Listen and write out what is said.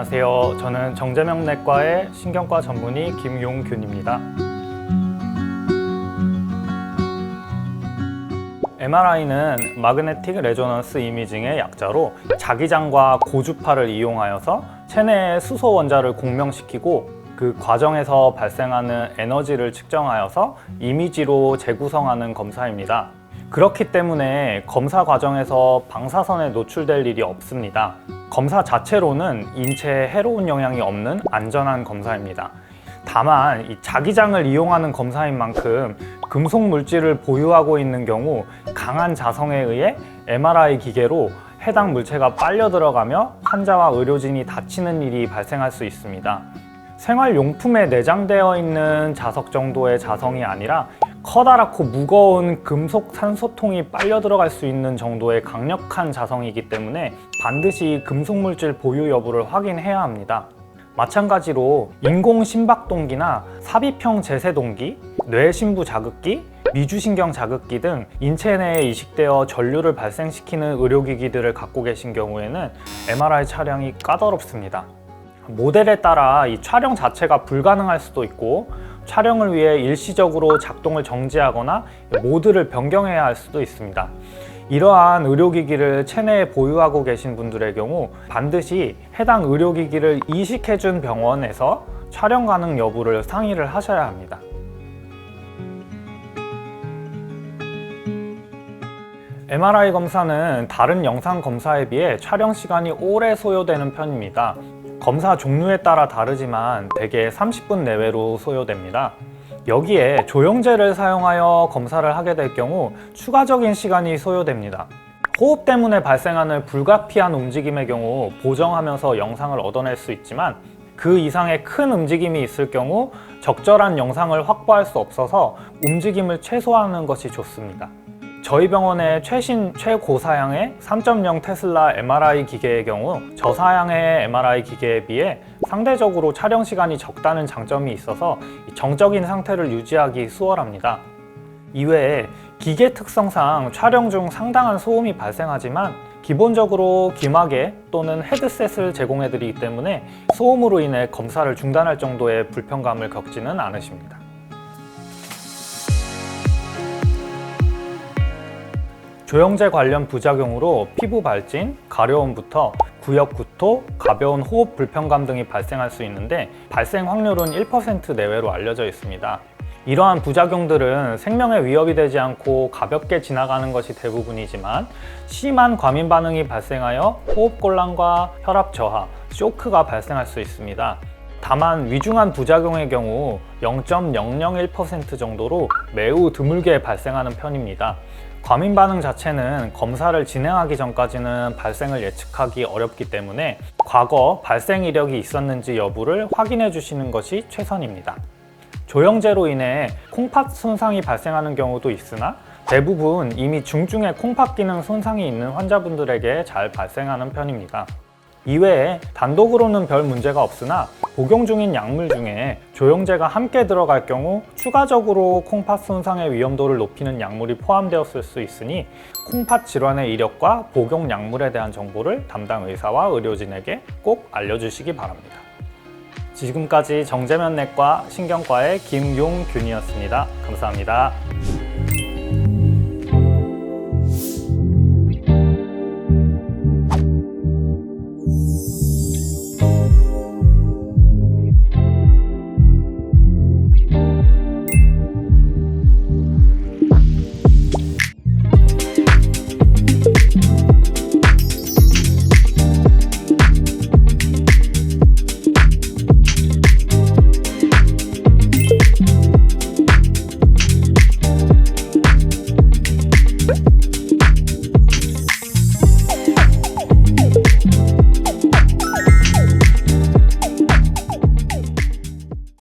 안녕하세요. 저는 정재명내과의 신경과 전문의 김용균입니다. MRI는 마그네틱 레조넌스 이미징의 약자로 자기장과 고주파를 이용하여서 체내의 수소 원자를 공명시키고 그 과정에서 발생하는 에너지를 측정하여서 이미지로 재구성하는 검사입니다. 그렇기 때문에 검사 과정에서 방사선에 노출될 일이 없습니다. 검사 자체로는 인체에 해로운 영향이 없는 안전한 검사입니다. 다만 이 자기장을 이용하는 검사인 만큼 금속 물질을 보유하고 있는 경우 강한 자성에 의해 MRI 기계로 해당 물체가 빨려 들어가며 환자와 의료진이 다치는 일이 발생할 수 있습니다. 생활용품에 내장되어 있는 자석 정도의 자성이 아니라 커다랗고 무거운 금속 산소통이 빨려 들어갈 수 있는 정도의 강력한 자성이기 때문에 반드시 금속 물질 보유 여부를 확인해야 합니다. 마찬가지로 인공 심박동기나 삽입형 제세동기, 뇌신부 자극기, 미주신경 자극기 등 인체 내에 이식되어 전류를 발생시키는 의료기기들을 갖고 계신 경우에는 MRI 촬영이 까다롭습니다. 모델에 따라 이 촬영 자체가 불가능할 수도 있고 촬영을 위해 일시적으로 작동을 정지하거나 모드를 변경해야 할 수도 있습니다. 이러한 의료기기를 체내에 보유하고 계신 분들의 경우 반드시 해당 의료기기를 이식해준 병원에서 촬영 가능 여부를 상의를 하셔야 합니다. MRI 검사는 다른 영상 검사에 비해 촬영 시간이 오래 소요되는 편입니다. 검사 종류에 따라 다르지만 대개 30분 내외로 소요됩니다. 여기에 조영제를 사용하여 검사를 하게 될 경우 추가적인 시간이 소요됩니다. 호흡 때문에 발생하는 불가피한 움직임의 경우 보정하면서 영상을 얻어낼 수 있지만 그 이상의 큰 움직임이 있을 경우 적절한 영상을 확보할 수 없어서 움직임을 최소화하는 것이 좋습니다. 저희 병원의 최신 최고사양의 3.0 테슬라 MRI 기계의 경우 저사양의 MRI 기계에 비해 상대적으로 촬영 시간이 적다는 장점이 있어서 정적인 상태를 유지하기 수월합니다. 이외에 기계 특성상 촬영 중 상당한 소음이 발생하지만 기본적으로 귀마개 또는 헤드셋을 제공해드리기 때문에 소음으로 인해 검사를 중단할 정도의 불편감을 겪지는 않으십니다. 조영제 관련 부작용으로 피부 발진, 가려움부터 구역 구토, 가벼운 호흡 불편감 등이 발생할 수 있는데 발생 확률은 1% 내외로 알려져 있습니다. 이러한 부작용들은 생명에 위협이 되지 않고 가볍게 지나가는 것이 대부분이지만 심한 과민 반응이 발생하여 호흡 곤란과 혈압 저하, 쇼크가 발생할 수 있습니다. 다만 위중한 부작용의 경우 0.001% 정도로 매우 드물게 발생하는 편입니다. 과민 반응 자체는 검사를 진행하기 전까지는 발생을 예측하기 어렵기 때문에 과거 발생 이력이 있었는지 여부를 확인해 주시는 것이 최선입니다. 조영제로 인해 콩팥 손상이 발생하는 경우도 있으나 대부분 이미 중증의 콩팥 기능 손상이 있는 환자분들에게 잘 발생하는 편입니다. 이외에 단독으로는 별 문제가 없으나 복용 중인 약물 중에 조영제가 함께 들어갈 경우 추가적으로 콩팥 손상의 위험도를 높이는 약물이 포함되었을 수 있으니 콩팥 질환의 이력과 복용 약물에 대한 정보를 담당 의사와 의료진에게 꼭 알려주시기 바랍니다. 지금까지 정재면 내과 신경과의 김용균이었습니다. 감사합니다.